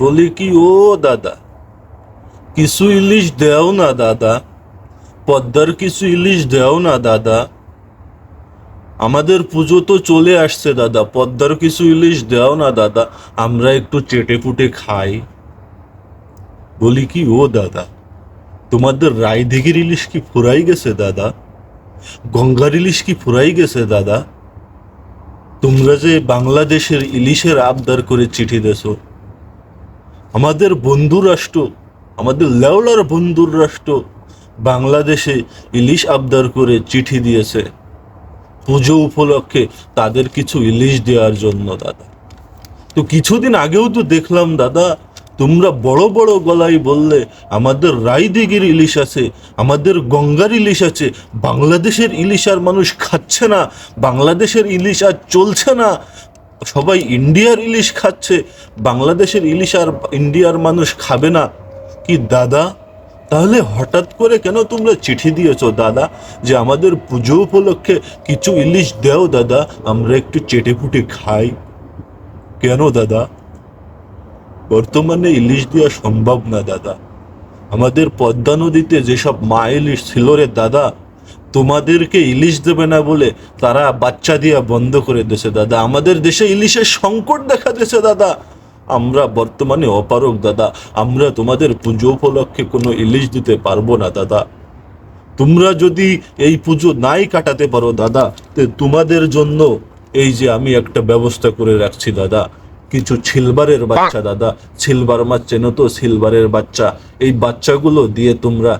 বলি কি, ও দাদা, কিছু ইলিশ দেও না দাদা, পদ্মার কিছু ইলিশ দেও না দাদা। আমাদের পুজো তো চলে আসছে দাদা, পদ্মার কিছু ইলিশ দেও না দাদা, আমরা একটু চেটে পুটে খাই। বলি কি, ও দাদা, তোমাদের রায়দিঘির ইলিশ কি ফুরাই গেছে দাদা? গঙ্গার ইলিশ কি ফুরাই গেছে দাদা? তোমরা যে বাংলাদেশের ইলিশের আবদার করে চিঠি দেছো আমাদের বন্ধু রাষ্ট্র, আমাদের লেওলার বন্ধুর রাষ্ট্র বাংলাদেশে ইলিশ আবদার করে চিঠি দিয়েছে। পুজো উপলক্ষে তাদের কিছু ইলিশ দেওয়ার জন্য, দাদা। তো কিছুদিন আগেও তো দেখলাম, দাদা, তোমরা বড় বড় গলায় বললে, আমাদের রায়দিগির ইলিশ আছে, আমাদের গঙ্গার ইলিশ আছে, বাংলাদেশের ইলিশ আর মানুষ খাচ্ছে না, বাংলাদেশের ইলিশ আর চলছে না। সবাই ইন্ডিয়ার ইলিশ খাচ্ছে, বাংলাদেশের ইলিশ আর ইন্ডিয়ার মানুষ খাবে না। কি দাদা? তাহলে হঠাৎ করে কেন তোমরা চিঠি দিয়েছ দাদা, যে আমাদের পুজো উপলক্ষে কিছু ইলিশ দেও দাদা, আমরা একটু চেটে ফুটে খাই? কেন দাদা? বর্তমানে ইলিশ দেওয়া সম্ভব না দাদা। আমাদের পদ্মা নদীতে যেসব মা ইলিশ ছিল রে দাদা তোমাদেরকে ইলিশ দেবে না বলে তারা বাচ্চা দিয়া বন্ধ করে দিয়েছে, দাদা। আমাদের দেশে ইলিশের সংকট দেখা দিয়েছে, দাদা। আমরা বর্তমানে অপারক দাদা। আমরা তোমাদের পুজো উপলক্ষে কোনো ইলিশ দিতে পারব না, দাদা। তোমরা যদি এই পুজো নাই কাটাতে পারো, দাদা, তে তোমাদের জন্য এই যে আমি একটা ব্যবস্থা করে রাখছি, দাদা। কিছু সিলভারের বাচ্চা, দাদা। সিলভার মাছ চেনো তো সিলভারের বাচ্চা। এই বাচ্চাগুলো দিয়ে তোমরা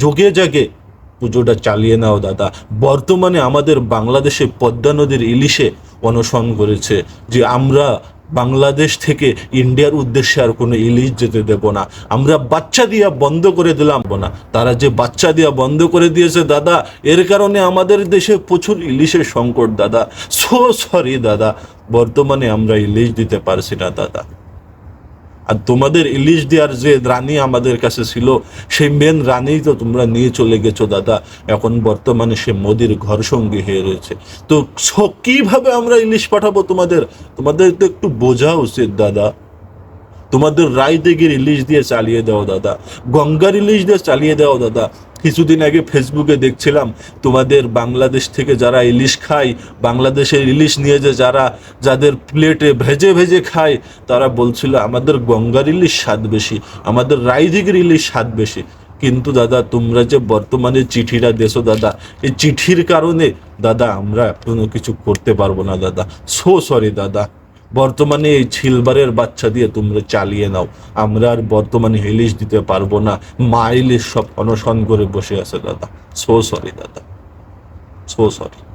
যোগে জাগে পুজোটা চালিয়ে নাও, দাদা। বর্তমানে আমাদের বাংলাদেশে পদ্মা নদীর ইলিশে অনশন করেছে যে আমরা বাংলাদেশ থেকে ইন্ডিয়ার উদ্দেশ্যে আর কোনো ইলিশ যেতে দেব না। আমরা বাচ্চা দিয়া বন্ধ করে দিলাম। না তারা যে বাচ্চা দিয়া বন্ধ করে দিয়েছে, দাদা, এর কারণে আমাদের দেশে প্রচুর ইলিশের সংকট, দাদা। সো সরি দাদা। বর্তমানে আমরা ইলিশ দিতে পারছি না, দাদা। আর তোমাদের ইলিশ দেওয়ার যে রানী আমাদের কাছে ছিল, সেই মেন রানী তো তোমরা নিয়ে চলে গেছো দাদা। এখন বর্তমানে সে মোদির ঘর সঙ্গী হয়ে রয়েছে। তো কীভাবে আমরা ইলিশ পাঠাবো তোমাদের? তোমাদের তো একটু বোঝা উচিত দাদা। তোমাদের রায়দেগির ইলিশ দিয়ে চালিয়ে দাও দাদা। গঙ্গার ইলিশ দিয়ে চালিয়ে দাও দাদা। কিছুদিন আগে ফেসবুকে দেখছিলাম, তোমাদের বাংলাদেশ থেকে যারা ইলিশ খায়, বাংলাদেশের ইলিশ নিয়ে যে যারা, যাদের প্লেটে ভেজে ভেজে খায়, তারা বলছিল, আমাদের গঙ্গার ইলিশ স্বাদ বেশি, আমাদের রায়দিগির ইলিশ স্বাদ বেশি। কিন্তু দাদা, তোমরা যে বর্তমানে চিঠিটা দেছো দাদা, এই চিঠির কারণে, দাদা, আমরা কোনো কিছু করতে পারব না, দাদা। সো সরি দাদা। বর্তমানে এই ছিলবারের বাচ্চা দিয়ে তোমরা চালিয়ে নাও। আমরা আর বর্তমানে ইলিশ দিতে পারব না। মাইলের সব অনশন করে বসে আছে দাদা। সো সরি দাদা। So sorry